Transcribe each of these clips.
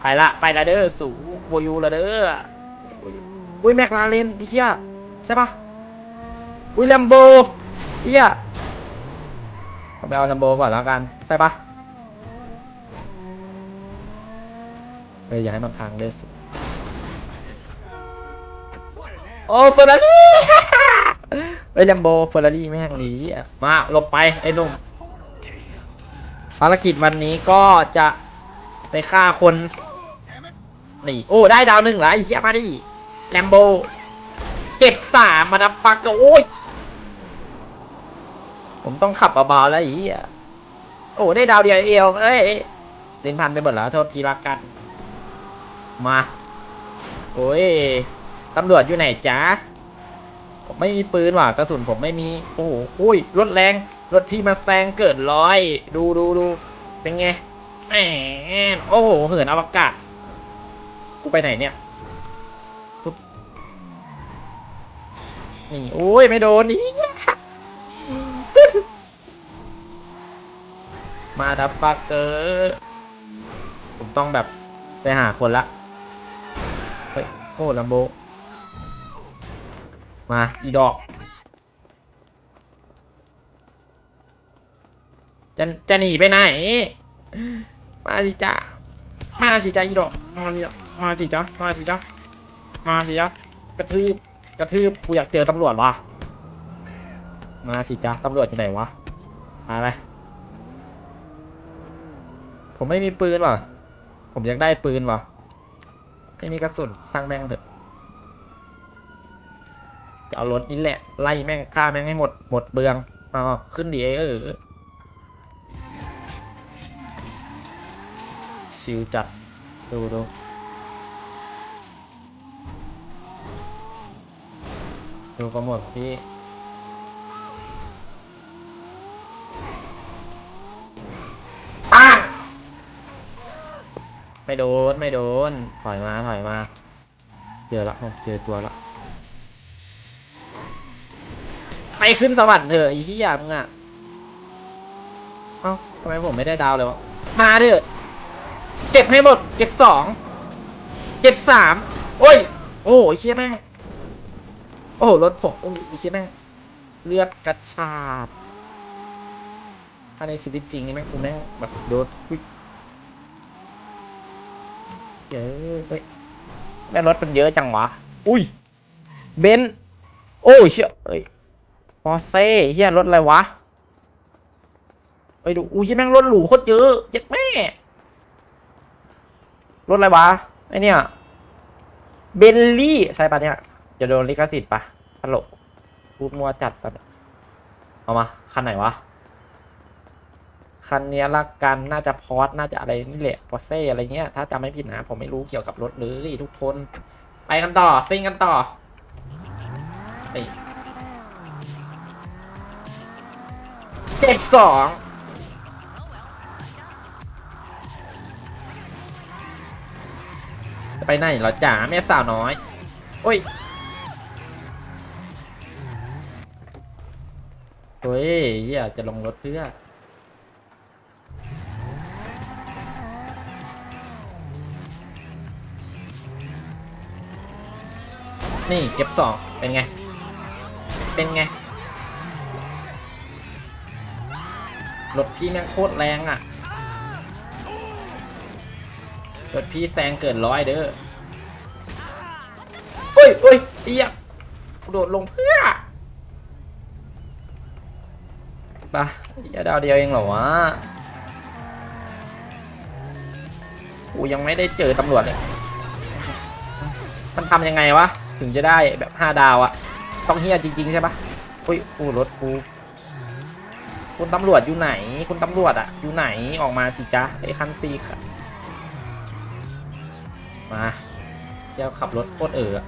ไปละไปละเด้อสู่โวยูละเด้ออุ้ยแม็กลาเรนไอ้เหี้ยใช่ปะอุ้ยแลมโบเหี้ยเอาไปเอาแลมโบก่อนแล้วกันใช่ปะเฮ้ยอย่าให้มันพังเลยสุโอ้เฟอร์รารี่เฮ้ยแลมโบเฟอร์รารี่แม่งหนีมาหลบไปไอ้หนุ่มภารกิจวันนี้ก็จะไปฆ่าคน นี่โอ้ได้ดาวหนึ่งแล้วไอ้เหี้ยมาดิแลมโบเก็บสามมาดฟักโอ้ยผมต้องขับเบาๆแล้วไอ้เหี้ยโอ้ได้ดาวเดียวเอวเอ้ยลินพันไปหมดแล้วโทษทีละกัน มาโอ้ยตำรวจอยู่ไหนจ๊ะผมไม่มีปืนว่ะกระสุนผมไม่มี โอ้โหอุ้ยรถแรงรถที่มาแซงเกิดร้อย ดูดูดูเป็นไงแหมโอ้โหเหินอวกาศ กูไปไหนเนี่ยปุ๊บนี่โอ้ยไม่โดนนี่มาดับฟักเกอร์ผมต้องแบบไปหาคนละเฮ้ยโอ้ลัมโบ มาอีดอกจะจะหนีไปไหน มาสิจ้ามาสิจ้าอีดอกมาสิจ้า มาสิจ้ามาสิจ้ามาสิจ้ากระทืบกระทืบกูอยากเจอตำรวจว่ะมาสิจ้าตำรวจอยู่ไหนวะมาไหมผมไม่มีปืนว่ะ ผมอยากได้ปืนว่ะไม่มีกระสุนสร้างแม่งเถอะจะเอารถนี่แหละไล่แม่งฆ่าแม่งให้หมดหมดเบืองเอาขึ้นดีเออชิวจัดดูดู ดูก็หมดพี่ปังไม่โดน ไม่โดน ถอยมาถอยมา เจอละผมเจอตัวละไปขึ้นสวรรค์เถอะไอ้ที่ยมึงอะ เอ้าทำไมผมไม่ได้ดาวเลยวะ มาเถอะเก็บให้หมดเก็บสองเก็บสาม โอ้ย โอ้ยเชี่ยแม่ง โอ้โหรถผมโอ้ยเชี่ยแม่งเลือดกระชาดถ้าในชีวิตจริงนี่แม่งกูแม่งแบบโดนอุ๊ยเยอะเฮ้ยแม่งรถมันเยอะจังวะ อุ้ย เบนซ์โอ้ยเชี่ยเอ้ยปอร์เซ่เฮียรถอะไรวะไปดูอุ้ยเชี่ยแม่งรถหรูโคตรเยอะเจ็ดแม่รถอะไรวะไอเนี่ยเบลลี่ใช่ปะเนี่ย จะโดนลิขสิทธิ์ปะตลกพูดมัวจัดปะเนี่ยเอามา คันไหนวะ คันนี้ละกัน น่าจะพอร์ตน่าจะอะไรนี่แหละปอเซ่อะไรเงี้ย ถ้าจำไม่ผิดนะ ผมไม่รู้เกี่ยวกับรถเลยทุกคน ไปกันต่อ ซิ่งกันต่อเจ็ดสองจะไปไหนเหรอจ๋าแม่สาวน้อย โอ้ย เฮ้ยเฮียจะลงรถเพื่อนี่เก็บสองเป็นไง เป็นไง รถพี่แม่งโคตรแรงอะ รถพี่แซงเกินร้อยเด้อเฮ้ยเฮ้ยเอียกโดดลงเพื่อ ปะยาดาวเดียวเองเหรอวะกูยังไม่ได้เจอตำรวจเลย มันทำยังไงวะ ถึงจะได้แบบห้าดาวอะต้องเฮียจริง ๆ ใช่ปะอุ้ยกูรถกูคุณตำรวจอยู่ไหน คุณตำรวจอะอยู่ไหนออกมาสิจ๊ะไอ้คันซีค่ะมาเที่ยวขับรถโคตรเอออ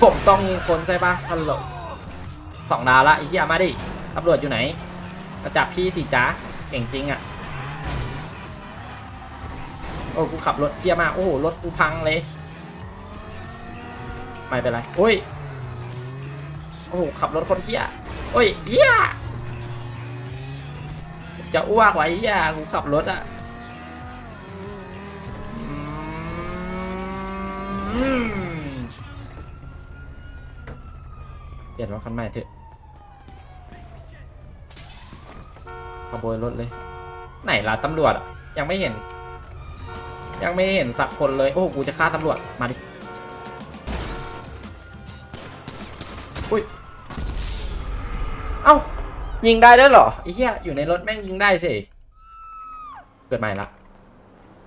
ผมต้องยิงคนใช่ปะฮัลโหล สองดาวละไอ้เหี้ยมาดิตำรวจอยู่ไหนมาจับพี่สิจ้าเก่งจริงอะโอ้กูขับรถเชี่ยมาโอ้โหรถกูพังเลยไม่เป็นไรโอ้ยโอ้โหขับรถคนเชี่ยโอ้ยเหี้ยจะอ้วกไว้เหี้ยกูขับรถอะเปลี่ยนรถคันใหม่เถอะ ขโมยรถเลย ไหนล่ะตำรวจอะยังไม่เห็น ยังไม่เห็นสักคนเลย โอ้โหกูจะฆ่าตำรวจมาดิอุ้ยเอ้ายิงได้ด้วยเหรอไอ้เหี้ยอยู่ในรถแม่งยิงได้สิเกิดใหม่ละ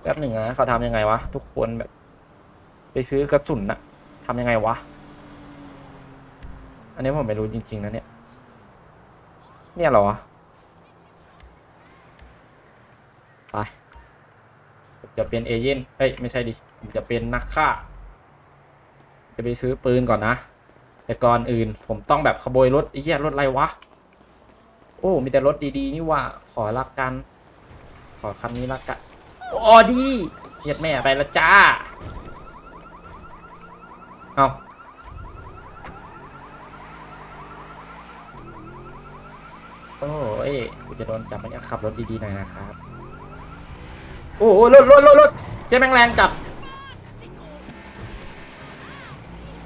แป๊บหนึ่งนะเขาทำยังไงวะทุกคนแบบ ไปซื้อกระสุนอะทำยังไงวะ อันนี้ผมไม่รู้จริง ๆ นะเนี่ย เนี่ยเหรอวะ ไปผมจะเป็นเอเย่นเอ้ยไม่ใช่ดิผมจะเป็นนักฆ่า จะไปซื้อปืนก่อนนะ แต่ก่อนอื่นผมต้องแบบขโมยรถไอ้เหี้ยรถอะไรวะ โอ้ มีแต่รถดีๆ นี่ว่าขอละกัน ขอคันนี้ละกันออดีเหยียดแม่ไปละจ้า เอาโอ้ยกูจะโดนจับมันเนี่ยขับรถดีๆหน่อยนะครับ โอ้โหรถรถรถรถเจ๊แม่งแรงจับ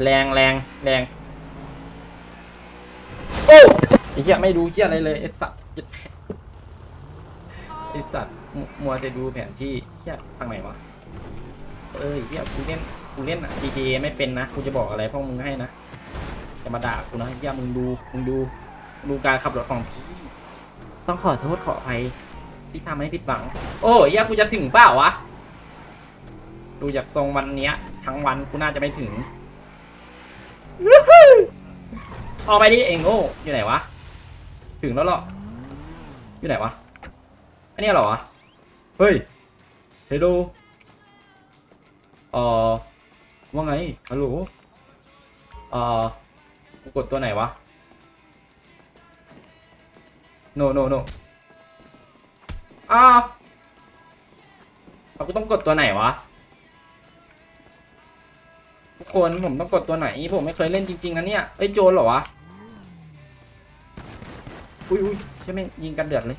แรงแรงแรงโอ้ไอ้เหี้ยไม่ดูเหี้ยอะไรเลยไอ้สัตว์ไอ้สัตว์มัวมัวแต่ดูแผนที่เหี้ยทางไหนวะเอ้ยเหี้ยกูเล่นกูเล่นอะ GTA ไม่เป็นนะกูจะบอกอะไรพวกมึงให้นะอย่ามาด่ากูนะเหี้ยมึงดูมึงดูดูการขับรถของพี่ต้องขอโทษขออภัย ที่ทำให้ผิดหวัง โอ้ยเหี้ยกูจะถึงเปล่าวะ ดูจากทรงวันเนี้ย ทั้งวันกูน่าจะไม่ถึงออกไปดิเองโง่อยู่ไหนวะ ถึงแล้วหรอ อยู่ไหนวะ อันนี้หรอวะเฮ้ยเฮลโลเอ่อว่าไง ฮัลโหลเอ่อกูกดตัวไหนวะ no no no อ้าวเอากูต้องกดตัวไหนวะทุกคนผมต้องกดตัวไหนผมไม่เคยเล่นจริงๆนะเนี่ยเอ้ยโจรเหรอวะอุ้ยอุ้ยใช่ไหมยิงกันเดือดเลย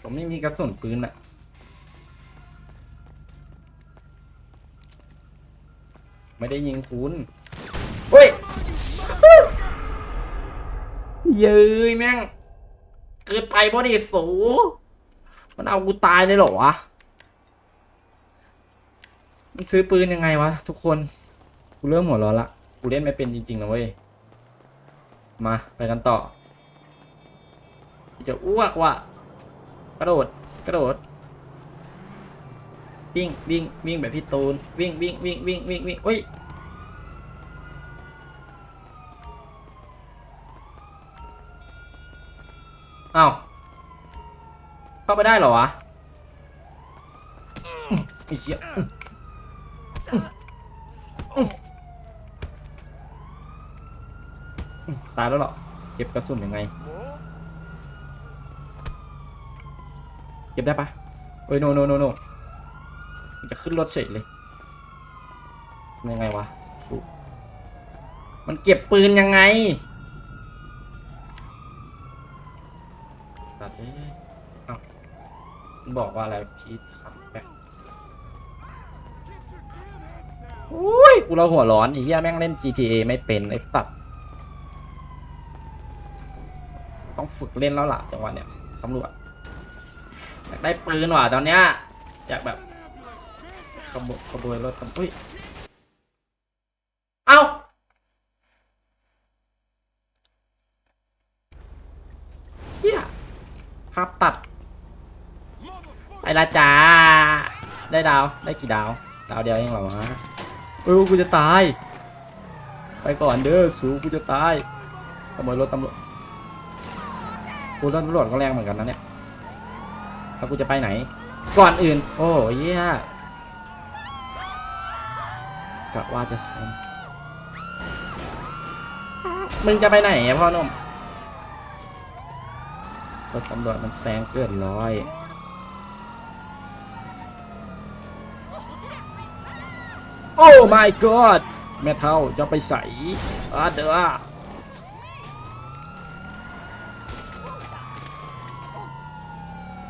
ผมไม่มีกระสุนปืนอะไม่ได้ยิงคุณ เย้ยแม่งเกิดไปบ่ดิสู มันเอากูตายเลยเหรอวะ มันซื้อปืนยังไงวะ ทุกคน กูเริ่มหัวร้อนละ กูเล่นไม่เป็นจริงๆนะเว้ย มาไปกันต่อ จะอ้วกว่ะ กระโดด กระโดด วิ่งวิ่งวิ่งแบบพี่ตูน วิ่งวิ่งวิ่งวิ่งวิ่งวิ่งอุ้ย อ้าวเข้าไปได้เหรอวะไอ้เหี้ยตายแล้วเหรอเก็บกระสุนยังไงเก็บได้ปะเอ้ยโนโนโนโนจะขึ้นรถเฉยเลยยังไงวะฟูมันเก็บปืนยังไงสัตว์ เอ้ยเอ้ามันบอกว่าอะไรพีทคัมแบ็คอุ้ยกูเราหัวร้อนไอ้เหี้ยแม่งเล่น GTA ไม่เป็นไอ้ตัด ต้องฝึกเล่นแล้วล่ะจังหวะเนี้ยตำรวจอยากได้ปืนว่ะตอนเนี้ยอยากแบบขโมยขโมยรถตำอุ้ย เอ้า เฮีย ครับตัดไปละจ้า ได้ดาว ได้กี่ดาว ดาวเดียวเองเหรอวะเออกูจะตาย ไปก่อนเด้อ สูกูจะตายขโมยรถตำรวจกูรถตำรวจก็แรงเหมือนกันนะเนี่ย แล้วกูจะไปไหน ก่อนอื่น โอ้ยยกะว่าจะซนมึงจะไปไหนพ่อหนุ่ม รถตำรวจมันแซงเกินร้อยโอ้ my god แม่เท่าจะไปใส่อาเด้อ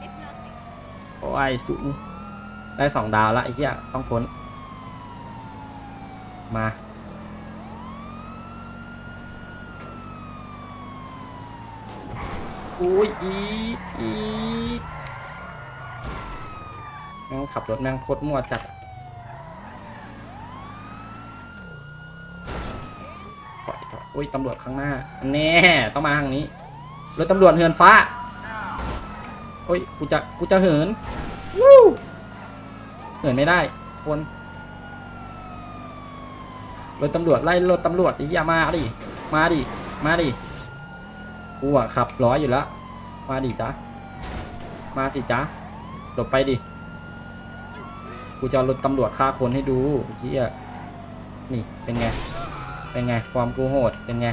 It's nothing. โอ้ยสูงได้สองดาวละไอ้เหี้ยต้องพ้น มา อุ้ยอีดอีดแม่ง ขับรถแม่งโคตรมั่วจัดปล่อยปล่อยอุ้ยตำรวจข้างหน้าแน่ต้องมาทางนี้รถตำรวจเหินฟ้าโอ้ยกูจะกูจะเหินวู้เหินไม่ได้ คนรถตำรวจไล่รถตำรวจไอ้เหี้ยมาดิมาดิมาดิกูอะขับร้อยอยู่แล้วมาดิจ๊ะมาสิจ๊ะหลบไปดิ กูจะเอารถตำรวจฆ่าคนให้ดูไอ้เฮียนี่เป็นไง เป็นไงฟอร์มกูโหด เป็นไง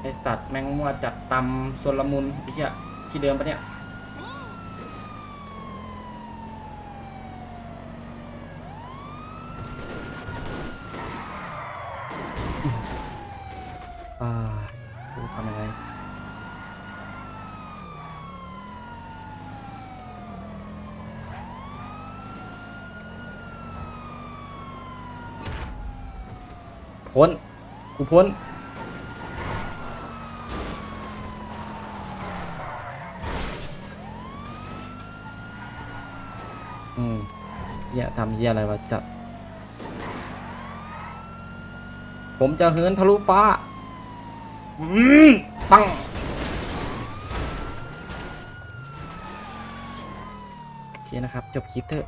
ไอสัตว์แมงมัวจัดตำสนลมุนไอ้เฮียที่เดิมปะเนี่ยอ่ากูทำยังไง พ้น กูพ้น อืมเหี้ยทำเหี้ยอะไรวะจัด ผมจะเหินทะลุฟ้า อืมปังโอเคนะครับ จบคลิปเถอะ